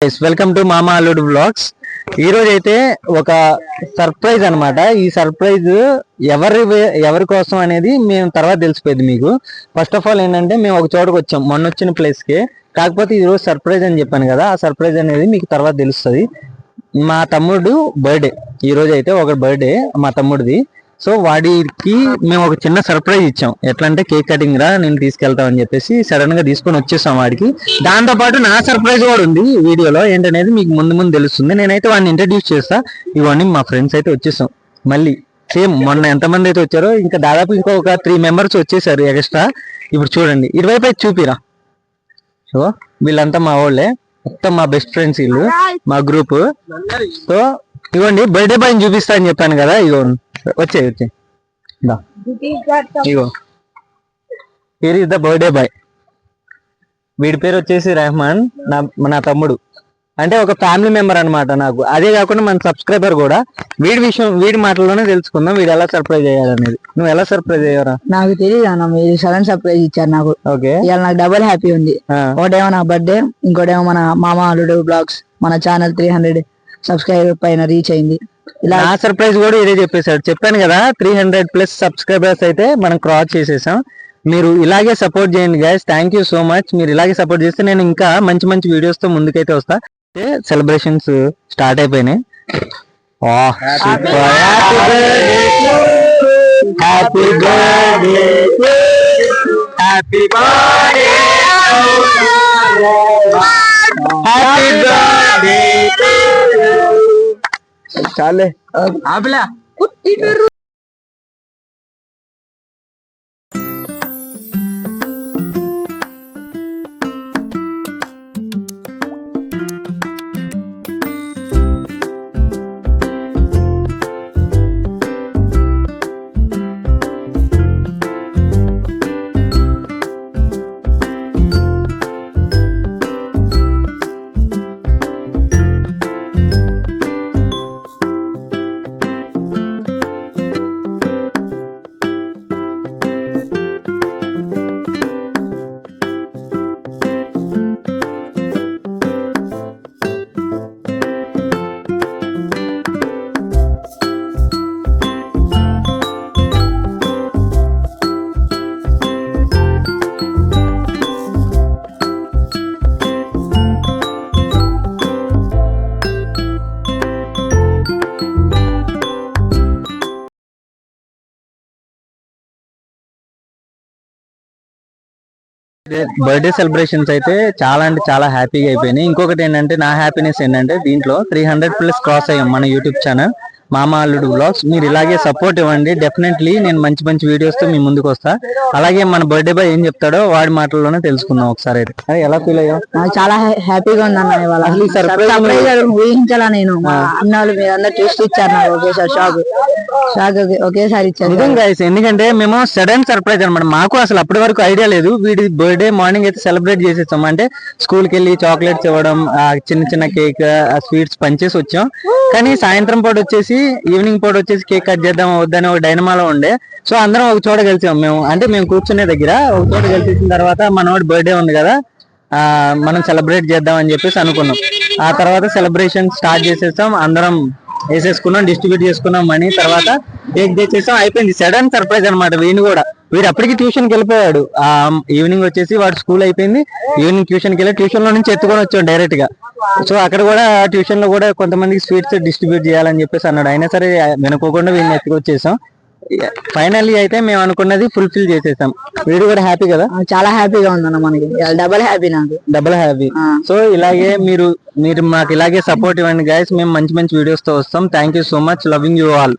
Welcome to మామా అల్లుడు blogs ఈ రోజు అయితే ఒక సర్ప్రైజ్ అనమాట ఈ సర్ప్రైజ్ ఎవరి ఎవరి కోసం అనేది మేము తర్వాత తెలిసిపోయింది మీకు. ఫస్ట్ ఆఫ్ ఆల్ ఏంటంటే మేము ఒక చోటకు వచ్చాం మొన్న వచ్చిన ప్లేస్కి కాకపోతే ఈ రోజు సర్ప్రైజ్ అని చెప్పాను కదా ఆ సర్ప్రైజ్ అనేది మీకు తర్వాత తెలుస్తుంది. మా తమ్ముడు బర్త్డే ఈ రోజు అయితే ఒక బర్త్డే మా తమ్ముడిది. సో వాడికి మేము ఒక చిన్న సర్ప్రైజ్ ఇచ్చాం. ఎట్లా అంటే కేక్ కటింగ్ రా నేను తీసుకెళ్తాం అని చెప్పేసి సడన్గా తీసుకొని వచ్చేసాం వాడికి. దాంతో పాటు నా సర్ప్రైజ్ కూడా ఉంది వీడియోలో. ఏంటనేది మీకు ముందు ముందు తెలుస్తుంది. నేనైతే వాడిని ఇంట్రడ్యూస్ చేస్తా. ఇవన్నీ మా ఫ్రెండ్స్ అయితే వచ్చేసాం. మళ్ళీ సేమ్ మొన్న ఎంతమంది అయితే వచ్చారో ఇంకా దాదాపు ఇంకొక త్రీ మెంబర్స్ వచ్చేసారు ఎక్స్ట్రా ఇప్పుడు చూడండి ఇటువైపు అయితే చూపిరా. సో వీళ్ళంతా మా వాళ్ళే. మొత్తం మా బెస్ట్ ఫ్రెండ్స్ వీళ్ళు మా గ్రూప్ సో ఇవ్వండి బర్త్డే బాయ్ చూపిస్తా అని చెప్పాను కదా ఇగో వచ్చే వచ్చే. దా. ఇగో. is ద బర్త్డే బాయ్ వీడి పేరు వచ్చేసి రెహమాన్ నా నా తమ్ముడు. అంటే ఒక ఫ్యామిలీ మెంబర్ అన్నమాట నాకు. అదే కాకుండా మన సబ్స్క్రైబర్ కూడా. వీడి విషయం వీడి మాటల్లోనే తెలుసుకుందాం. వీడు ఎలా సర్ప్రైజ్ అయ్యాడనేది. నువ్వు ఎలా సర్ప్రైజ్ అయ్యారా నాకు తెలియదు అన్న మీరు సడన్ సర్ప్రైజ్ ఇచ్చారు నాకు. ఓకే. ఇవాళ నాకు డబుల్ హ్యాపీ ఉంది. ఒకటేమో నా బర్త్డే ఇంకోటేమో మన మామ అల్లుడు బ్లాగ్స్ మన ఛానల్ త్రీ హండ్రెడ్ సబ్స్క్రైబర్ పైన రీచ్ అయింది. ఇలా నా సర్ప్రైజ్ కూడా ఇదే చెప్పేశాడు. చెప్పాను కదా త్రీ హండ్రెడ్ ప్లస్ సబ్స్క్రైబర్స్ అయితే మనం క్రాస్ చేసేసాం. మీరు ఇలాగే సపోర్ట్ చేయండి guys thank you so much మీరు ఇలాగే సపోర్ట్ చేస్తే నేను ఇంకా మంచి మంచి వీడియోస్తో ముందుకైతే వస్తా. సెలబ్రేషన్స్ స్టార్ట్ అయిపోయినాయి. Happy birthday happy birthday happy birthday చాలే ఆపలే బర్త్డే సెలబ్రేషన్స్ అయితే చాలా అంటే చాలా హ్యాపీగా అయిపోయినాయి. ఇంకొకటి ఏంటంటే నా హ్యాపీనెస్ ఏంటంటే దీంట్లో త్రీ హండ్రెడ్ ప్లస్ క్రాస్ అయ్యాం మన యూట్యూబ్ ఛానల్ మామ అల్లుడు బ్లాగ్స్ మీరు ఇలాగే సపోర్ట్ ఇవ్వండి. డెఫినెట్లీ నేను మంచి మంచి వీడియోస్తో మీ ముందుకు వస్తా. అలాగే మన బర్త్డే బాయ్ ఏం చెప్తాడో వాడి మాటల్లోనే తెలుసుకుందాం ఒకసారి అయితే. ఎలా ఫీల్ అయ్యావు? నాకు చాలా హ్యా- హ్యాపీగా ఉంది అన్న ఇవాళ. సర్ప్రైజ్ ఊహించాలా నేను? మా అన్న వాళ్ళు మీరు అందరు ట్విస్ట్ ఇచ్చారు నాకు ఒకేసారి షాక్ షాక్ ఒకేసారి ఇచ్చారు. నిజం guys, ఎందుకంటే మేము సడన్ సర్ప్రైజ్ అనమాట మాకు అసలు అప్పటి వరకు ఐడియా లేదు. వీడి బర్త్డే మార్నింగ్ అయితే సెలబ్రేట్ చేసేస్తాం. అంటే స్కూల్కి వెళ్ళి చాక్లెట్స్ ఇవ్వడం ఆ చిన్న చిన్న కేక్ స్వీట్స్ పంచేసి వచ్చాం. కానీ సాయంత్రం పూట వచ్చేసి ఈవినింగ్ పూట వచ్చేసి కేక్ కట్ చేద్దాం వద్దని ఒక డైనమాలో ఉండే. సో అందరం ఒక చోట కలిసాం మేము. అంటే మేము కూర్చునే దగ్గర. ఒక చోట కలిసిన తర్వాత మనోడి బర్త్డే ఉంది కదా మనం సెలబ్రేట్ చేద్దాం అని చెప్పేసి అనుకున్నాం. ఆ తర్వాత సెలబ్రేషన్ స్టార్ట్ చేసేసాం. అందరం వేసేసుకున్నాం డిస్ట్రిబ్యూట్ చేసుకున్నాం మనీ. తర్వాత కేక్ తెచ్చేసాం. అయిపోయింది. సడన్ సర్ప్రైజ్ అనమాట వీడిని కూడా. వీడు అప్పటికి ట్యూషన్కి వెళ్ళిపోయాడు. ఆ ఈవినింగ్ వచ్చేసి వాడు స్కూల్ అయిపోయింది. ఈవినింగ్ ట్యూషన్కి వెళ్ళి ట్యూషన్లో నుంచి ఎత్తుకొని వచ్చాం డైరెక్ట్గా సో అక్కడ కూడా ట్యూషన్లో కూడా కొంతమందికి స్వీట్స్ డిస్ట్రిబ్యూట్ చేయాలని చెప్పేసి అన్నాడు. అయినా సరే వెనుకోకుండా వీడిని ఎత్తుకొచ్చేసాం. ఫైనల్లీ అయితే మేము అనుకున్నది ఫుల్ఫిల్ చేసేసాం. వీడు కూడా హ్యాపీ కదా? చాలా హ్యాపీగా ఉంది అన్న మనకి డబల్ హ్యాపీ నాకు. Double happy. సో ఇలాగే మీరు మీరు మాకు ఇలాగే సపోర్ట్ ఇవ్వండి గైస్ మేము మంచి మంచి వీడియోస్తో వస్తాం. Thank you so much loving you all